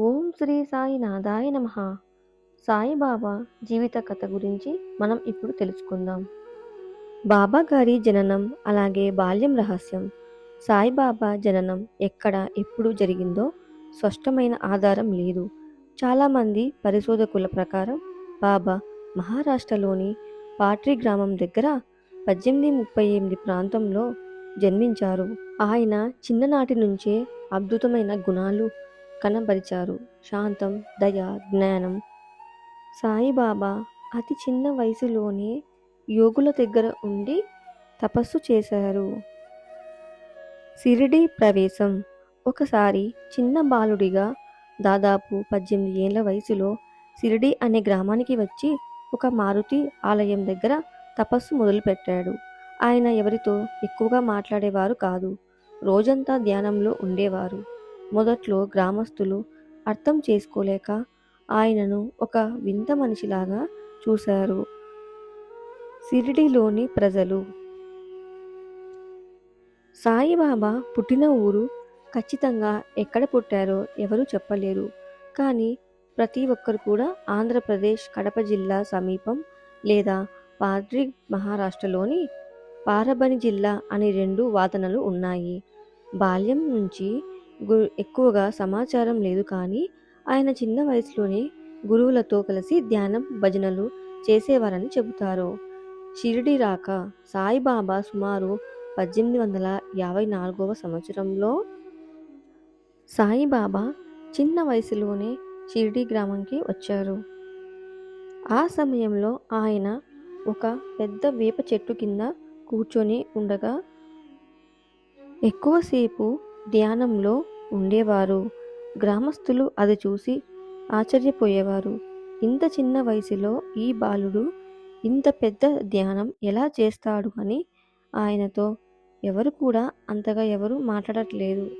ఓం శ్రీ సాయి నాదాయ నమ. సాయిబాబా జీవిత కథ గురించి మనం ఇప్పుడు తెలుసుకుందాం. బాబా గారి జననం అలాగే బాల్యం రహస్యం. సాయిబాబా జననం ఎక్కడ ఎప్పుడు జరిగిందో స్పష్టమైన ఆధారం లేదు. చాలామంది పరిశోధకుల ప్రకారం బాబా మహారాష్ట్రలోని పాట్రీ గ్రామం దగ్గర పద్దెనిమిది ముప్పై ఎనిమిది ప్రాంతంలో జన్మించారు. ఆయన చిన్ననాటి నుంచే అద్భుతమైన గుణాలు కనబరిచారు. శాంతం దయ జ్ఞానం. సాయిబాబా అతి చిన్న వయసులోనే యోగుల దగ్గర ఉండి తపస్సు చేశారు. సిరిడి ప్రవేశం. ఒకసారి చిన్న బాలుడిగా దాదాపు పద్దెనిమిది ఏళ్ళ వయసులో సిరిడి అనే గ్రామానికి వచ్చి ఒక మారుతి ఆలయం దగ్గర తపస్సు మొదలుపెట్టాడు. ఆయన ఎవరితో ఎక్కువగా మాట్లాడేవారు కాదు. రోజంతా ధ్యానంలో ఉండేవారు. మొదట్లో గ్రామస్తులు అర్థం చేసుకోలేక ఆయనను ఒక వింత మనిషిలాగా చూశారు. సిరిడిలోని ప్రజలు. సాయిబాబా పుట్టిన ఊరు ఖచ్చితంగా ఎక్కడ పుట్టారో ఎవరు చెప్పలేరు. కానీ ప్రతి ఒక్కరు కూడా ఆంధ్రప్రదేశ్ కడప జిల్లా సమీపం లేదా పాద్రి మహారాష్ట్రలోని పారబని జిల్లా అని రెండు వాదనలు ఉన్నాయి. బాల్యం నుంచి ఎక్కువగా సమాచారం లేదు కానీ ఆయన చిన్న వయసులోనే గురువులతో కలిసి ధ్యానం భజనలు చేసేవారని చెబుతారు. షిరిడి రాక సాయిబాబా సుమారు పద్దెనిమిది వందల యాభై నాలుగవ సంవత్సరంలో సాయిబాబా చిన్న వయసులోనే షిరిడి గ్రామంకి వచ్చారు. ఆ సమయంలో ఆయన ఒక పెద్ద వేప చెట్టు కింద కూర్చొని ఉండగా ఎక్కువసేపు ధ్యానంలో ఉండేవారు. గ్రామస్తులు అది చూసి ఆశ్చర్యపోయేవారు. ఇంత చిన్న వయసులో ఈ బాలుడు ఇంత పెద్ద ధ్యానం ఎలా చేస్తాడు అని ఆయనతో ఎవరు కూడా అంతగా ఎవరు మాట్లాడట్లేదు.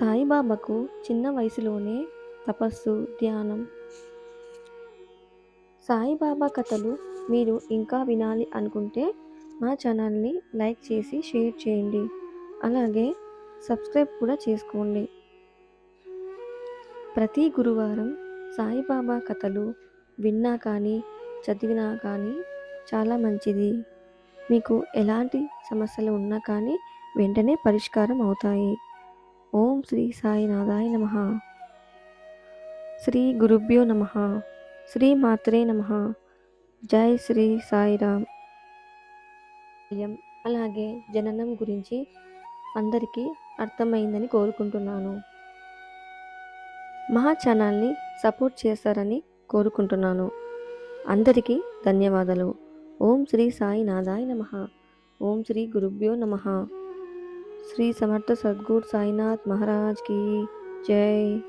సాయిబాబాకు చిన్న వయసులోనే తపస్సు ధ్యానం. సాయిబాబా కథలు మీరు ఇంకా వినాలి అనుకుంటే మా ఛానల్ని లైక్ చేసి షేర్ చేయండి. అలాగే సబ్స్క్రైబ్ కూడా చేసుకోండి. ప్రతి గురువారం సాయిబాబా కథలు విన్నా కానీ చదివినా కానీ చాలా మంచిది. మీకు ఎలాంటి సమస్యలు ఉన్నా కానీ వెంటనే పరిష్కారం అవుతాయి. ఓం శ్రీ సాయినాథాయ నమ. శ్రీ గురుభ్యో నమ. శ్రీ మాత్రే నమ. జై శ్రీ సాయిరామ్. అలాగే జననం గురించి అందరికీ అర్థమైందని కోరుకుంటున్నాను. మహా ఛానల్ని సపోర్ట్ చేస్తారని కోరుకుంటున్నాను. అందరికీ ధన్యవాదాలు. ఓం శ్రీ సాయి నాదాయ నమ. ఓం శ్రీ గురుభ్యో నమ. శ్రీ సమర్థ సద్గురు సాయినాథ్ మహారాజ్కి జై.